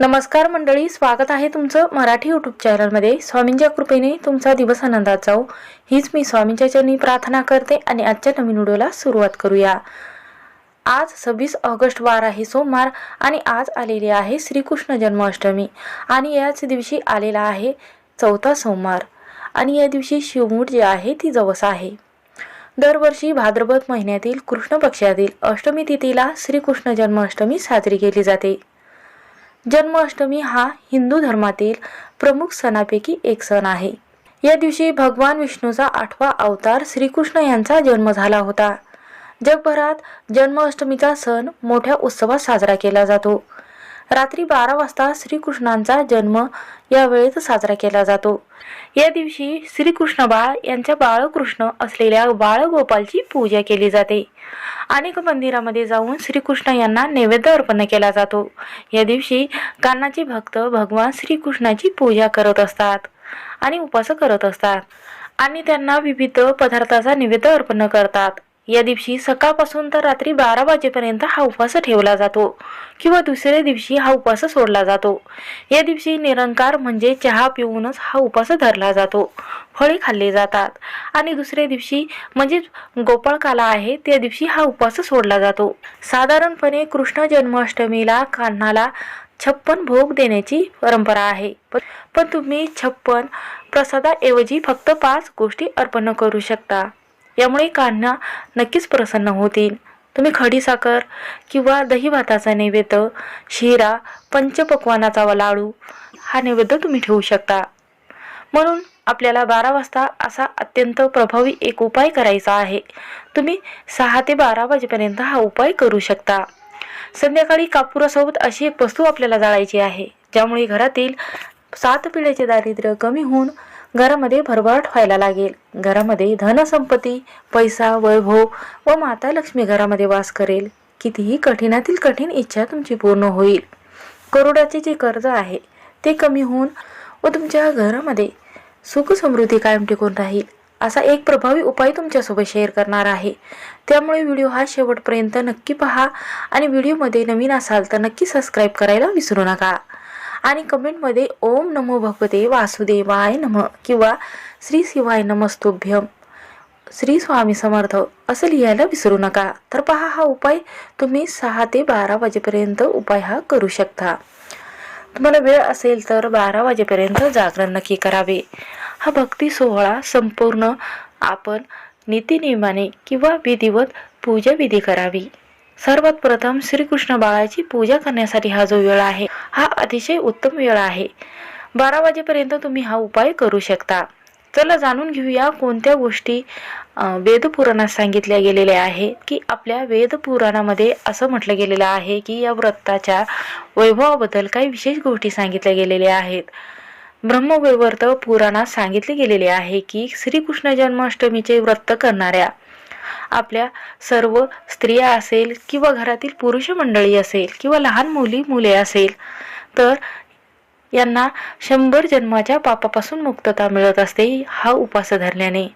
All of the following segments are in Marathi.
नमस्कार मंडळी स्वागत आहे तुमचं मराठी यूट्यूब चॅनलमध्ये स्वामींच्या कृपेने तुमचा दिवस आनंदात जाओ हीच मी स्वामींच्या चरणी प्रार्थना करते आणि आजच्या नवीन व्हिडिओला सुरुवात करूया. आज सव्वीस ऑगस्ट वार आहे सोमवार आणि आज आलेली आहे श्रीकृष्ण जन्माष्टमी आणि याच दिवशी आलेला आहे चौथा सोमवार आणि या दिवशी शिवमूठ जी आहे ती जवस आहे. दरवर्षी भाद्रपद महिन्यातील कृष्ण पक्षातील अष्टमी तिथीला श्रीकृष्ण जन्माष्टमी साजरी केली जाते. जन्माष्टमी हा हिंदू धर्मातील प्रमुख सणापैकी एक सण आहे. या दिवशी भगवान विष्णूचा आठवा अवतार श्रीकृष्ण यांचा जन्म झाला होता. जगभरात जन्माष्टमीचा सण मोठ्या उत्सवात साजरा केला जातो. रात्री बारा वाजता श्रीकृष्णांचा जन्म या वेळेत साजरा केला जातो. या दिवशी श्रीकृष्ण बाळ यांच्या बाळकृष्ण असलेल्या बाळगोपालची पूजा केली जाते. अनेक मंदिरामध्ये जाऊन श्रीकृष्ण यांना नैवेद्य अर्पण केला जातो. या दिवशी कान्हाचे भक्त भगवान श्रीकृष्णाची पूजा करत असतात आणि उपास करत असतात आणि त्यांना विविध पदार्थाचा नैवेद्य अर्पण करतात. या दिवशी सकाळपासून तर रात्री बारा वाजेपर्यंत हा उपवास ठेवला जातो किंवा दुसऱ्या दिवशी हा उपवास सोडला जातो. या दिवशी निरंकार म्हणजे चहा पिऊनच हा उपवास धरला जातो. फळे खाल्ले जातात. आणि दुसऱ्या दिवशी म्हणजे गोपाळकाला आहे त्या दिवशी हा उपवास सोडला जातो. साधारणपणे कृष्ण जन्माष्टमीला कान्हाला छप्पन भोग देण्याची परंपरा आहे. पण तुम्ही छप्पन प्रसादाऐवजी फक्त पाच गोष्टी अर्पण करू शकता. यामुळे कान्हा नक्कीच प्रसन्न होतील. तुम्ही खडी साखर किंवा दही भाताचा नैवेद्य शिरा पंचपक्वानाचा लाडू हा नैवेद्य तुम्ही ठेवू शकता. म्हणून आपल्याला बारा वाजता असा अत्यंत प्रभावी एक उपाय करायचा आहे. तुम्ही सहा ते बारा वाजेपर्यंत हा उपाय करू शकता. संध्याकाळी कापुरासोबत अशी एक वस्तू आपल्याला जाळायची आहे ज्यामुळे घरातील सात पिढ्याचे दारिद्र्य कमी होऊन घरामध्ये भरभराट व्हायला लागेल. घरामध्ये धनसंपत्ती पैसा वैभव व माता लक्ष्मी घरामध्ये वास करेल. कितीही कठीणातील कठीण इच्छा तुमची पूर्ण होईल. करोडाचे जे कर्ज आहे ते कमी होऊन व तुमच्या घरामध्ये सुख समृद्धी कायम टिकून राहील असा एक प्रभावी उपाय तुमच्यासोबत शेअर करणार आहे. त्यामुळे व्हिडिओ हा शेवटपर्यंत नक्की पहा आणि व्हिडिओमध्ये नवीन असाल तर नक्की सबस्क्राईब करायला विसरू नका. आणि कमेंटमध्ये ओम नमो भगवते वासुदेवाय नम किंवा श्री शिवाय नमस्तुभ्यम श्री स्वामी समर्थ असं लिहायला विसरू नका. तर पहा हा उपाय तुम्ही सहा ते बारा वाजेपर्यंत उपाय हा करू शकता. तुम्हाला वेळ असेल तर बारा वाजेपर्यंत जागरण नक्की करावे. हा भक्ती सोहळा संपूर्ण आपण नीतिनियमाने किंवा विधिवत पूजा विधी करावी. सर्वात प्रथम श्रीकृष्ण बाळाची पूजा करण्यासाठी हा जो वेळ आहे हा अतिशय उत्तम वेळ आहे. बारा वाजेपर्यंत तुम्ही हा उपाय करू शकता. चला जाणून घेऊया कोणत्या गोष्टी वेदपुराणात सांगितल्या गेलेल्या आहे की आपल्या वेदपुराणामध्ये असं म्हटलं गेलेलं आहे की या व्रताच्या वैभवाबद्दल काही विशेष गोष्टी सांगितल्या गेलेल्या आहेत. ब्रह्मवैवर्त पुराणात सांगितले गेलेले आहे की श्रीकृष्ण जन्माष्टमीचे व्रत करणाऱ्या आपल्या सर्व स्त्रिया असेल किंवा घरातील पुरुष मंडळी असेल किंवा लहान मुली मुले असेल तर यांना शंभर जन्माच्या पापापासून मुक्तता मिळत असते हा उपास धरल्याने.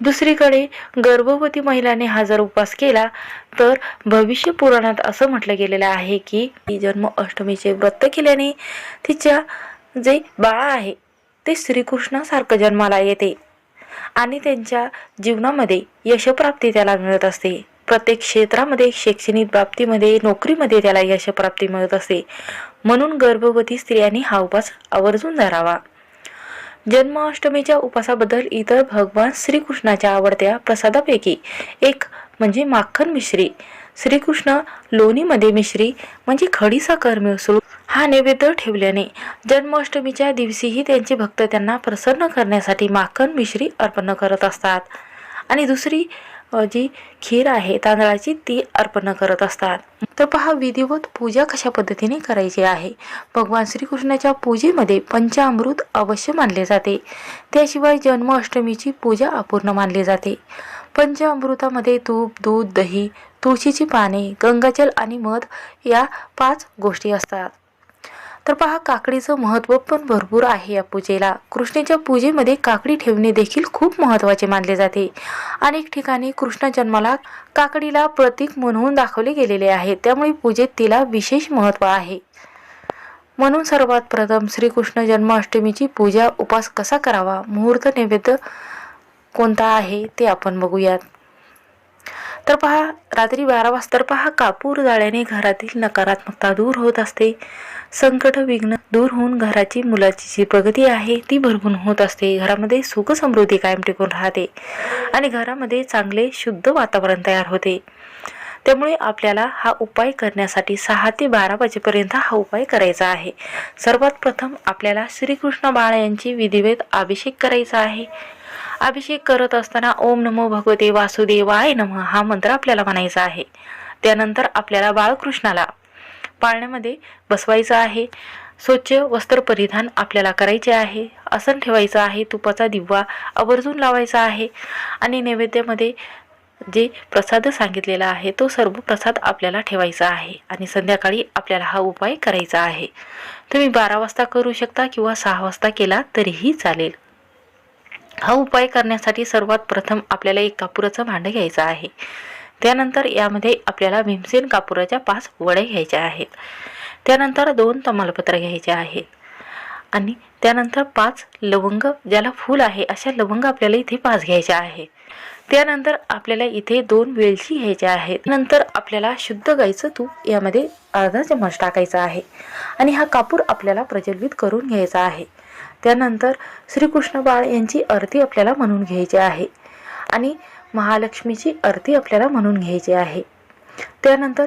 दुसरीकडे गर्भवती महिलाने हा जर उपास केला तर भविष्य पुराणात असं म्हटलं गेलेलं आहे की ती जन्म अष्टमीचे व्रत केल्याने तिच्या जे बाळ आहे ते श्रीकृष्णासारखं जन्माला येते. आणि त्यांच्या जीवनामध्ये यशप्राप्ती त्याला मिळत असते. प्रत्येक क्षेत्रामध्ये शैक्षणिक बाबतीमध्ये नोकरीमध्ये त्याला यशप्राप्ती मिळत असते. म्हणून गर्भवती स्त्रियांनी हा उपास आवर्जून धरावा. जन्माष्टमीच्या उपासाबद्दल इतर भगवान श्रीकृष्णाच्या आवडत्या प्रसादापैकी एक म्हणजे माखन मिश्री. श्रीकृष्ण लोणीमध्ये मिश्री म्हणजे खडीसाखर मिसळून हा नैवेद्य ठेवल्याने जन्माष्टमीच्या दिवशीही त्यांचे भक्त त्यांना प्रसन्न करण्यासाठी माखन मिश्री अर्पण करत असतात. आणि दुसरी जी खीर आहे तांदळाची ती अर्पण करत असतात. तर पहा विधिवत पूजा कशा पद्धतीने करायची आहे? भगवान श्रीकृष्णाच्या पूजेमध्ये पंचामृत अवश्य मानले जाते. त्याशिवाय जन्माष्टमीची पूजा अपूर्ण मानली जाते. पंचामृतामध्ये तूप दूध दही तुळशीची पाने गंगाजल आणि मध या पाच गोष्टी असतात. तर पहा काकडीचं महत्त्व पण भरपूर आहे या पूजेला. कृष्णेच्या पूजेमध्ये काकडी ठेवणे देखील खूप महत्त्वाचे मानले जाते. अनेक ठिकाणी कृष्ण जन्माला काकडीला प्रतीक म्हणून दाखवले गेलेले आहे. त्यामुळे पूजेत तिला विशेष महत्त्व आहे. म्हणून सर्वात प्रथम श्रीकृष्ण जन्माष्टमीची पूजा उपास कसा करावा? मुहूर्त नैवेद्य कोणता आहे ते आपण बघूयात. तर पहा रात्री बारा वाजता तर पहा कापूर जाळ्याने घरातील नकारात्मकता दूर होत असते. संकट विघ्न दूर होऊन घराची मुलाची जी प्रगती आहे ती भरभून होत असते. घरामध्ये सुख समृद्धी कायम टिकून राहते आणि घरामध्ये चांगले शुद्ध वातावरण तयार होते. त्यामुळे आपल्याला हा उपाय करण्यासाठी सहा ते बारा वाजेपर्यंत हा उपाय करायचा आहे. सर्वात प्रथम आपल्याला श्रीकृष्ण बाळ यांची विधिवेद अभिषेक करायचा आहे. अभिषेक करत असताना ओम नमो भगवते वासुदेवाय नम हा मंत्र आपल्याला म्हणायचा आहे. त्यानंतर आपल्याला बाळकृष्णाला पाळण्यामध्ये बसवायचं आहे. स्वच्छ वस्त्र परिधान आपल्याला करायचे आहे. आसन ठेवायचं आहे. तुपाचा दिवा आवर्जून लावायचा आहे. आणि नैवेद्यामध्ये जे प्रसाद सांगितलेला आहे तो सर्व प्रसाद आपल्याला ठेवायचा आहे. आणि संध्याकाळी आपल्याला हा उपाय करायचा आहे. तुम्ही बारा वाजता करू शकता किंवा सहा वाजता केला तरीही चालेल. हा उपाय करण्यासाठी सर्वात प्रथम आपल्याला एक कापुराचं भांडं घ्यायचं आहे. त्यानंतर यामध्ये आपल्याला भीमसेन कापुराच्या पाच वड्या घ्यायच्या आहेत. त्यानंतर दोन तमालपत्र घ्यायचे आहेत. आणि त्यानंतर पाच लवंग ज्याला फूल आहे अशा लवंग आपल्याला इथे पाच घ्यायच्या आहे त्यानंतर आपल्याला इथे दोन वेलची घ्यायच्या आहेत. नंतर आपल्याला शुद्ध गाईचं तूप यामध्ये अर्धा चम्मच टाकायचा आहे. आणि हा कापूर आपल्याला प्रज्वलित करून घ्यायचा आहे. त्यानंतर श्रीकृष्ण बाळ यांची आरती आपल्याला म्हणून घ्यायची आहे. आणि महालक्ष्मीची आरती आपल्याला म्हणून घ्यायची आहे. त्यानंतर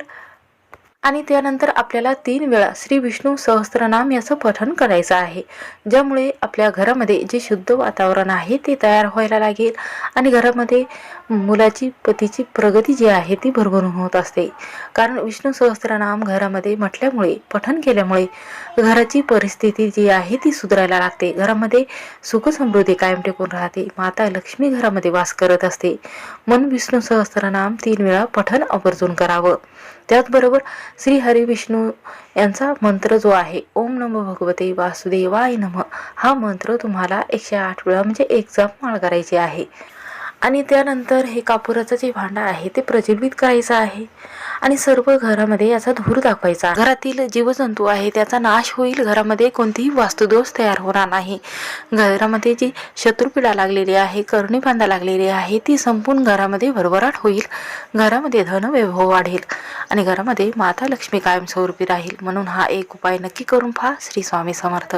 आणि त्यानंतर आपल्याला तीन वेळा श्री विष्णू सहस्त्रनाम याचं पठण करायचं आहे. ज्यामुळे आपल्या घरामध्ये जे शुद्ध वातावरण आहे ते तयार व्हायला लागेल आणि घरामध्ये मुलाची पतीची प्रगती जी आहे ती भरभरून होत असते. कारण विष्णू सहस्त्रनाम घरामध्ये म्हटल्यामुळे पठण केल्यामुळे घराची परिस्थिती जी आहे ती सुधारायला लागते. घरामध्ये सुख समृद्धी कायम टिकून राहते. माता लक्ष्मी घरामध्ये वास करत असते. म्हणून विष्णू सहस्त्रनाम तीन वेळा पठण आवर्जून करावं. त्याचबरोबर श्री हरी विष्णू यांचा मंत्र जो आहे ओम नम भगवते वासुदेवाय नम हा मंत्र तुम्हाला एकशे आठ वेळा म्हणजे एक जाप माळ करायची आहे. आणि त्यानंतर हे कापुराचं जे भांडं आहे ते प्रज्वलित करायचं आहे. आणि सर्व घरामध्ये याचा धूर दाखवायचा. घरातील जीवजंतू आहे त्याचा नाश होईल. घरामध्ये कोणतीही वास्तुदोष तयार होणार नाही. घरामध्ये जी शत्रुपीडा लागलेली आहे करणी बांधा लागलेली आहे ती संपून घरामध्ये भरभराट होईल. घरामध्ये धनवैभव वाढेल आणि घरामध्ये माता लक्ष्मी कायमस्वरूपी राहील. म्हणून हा एक उपाय नक्की करून पहा. श्री स्वामी समर्थ.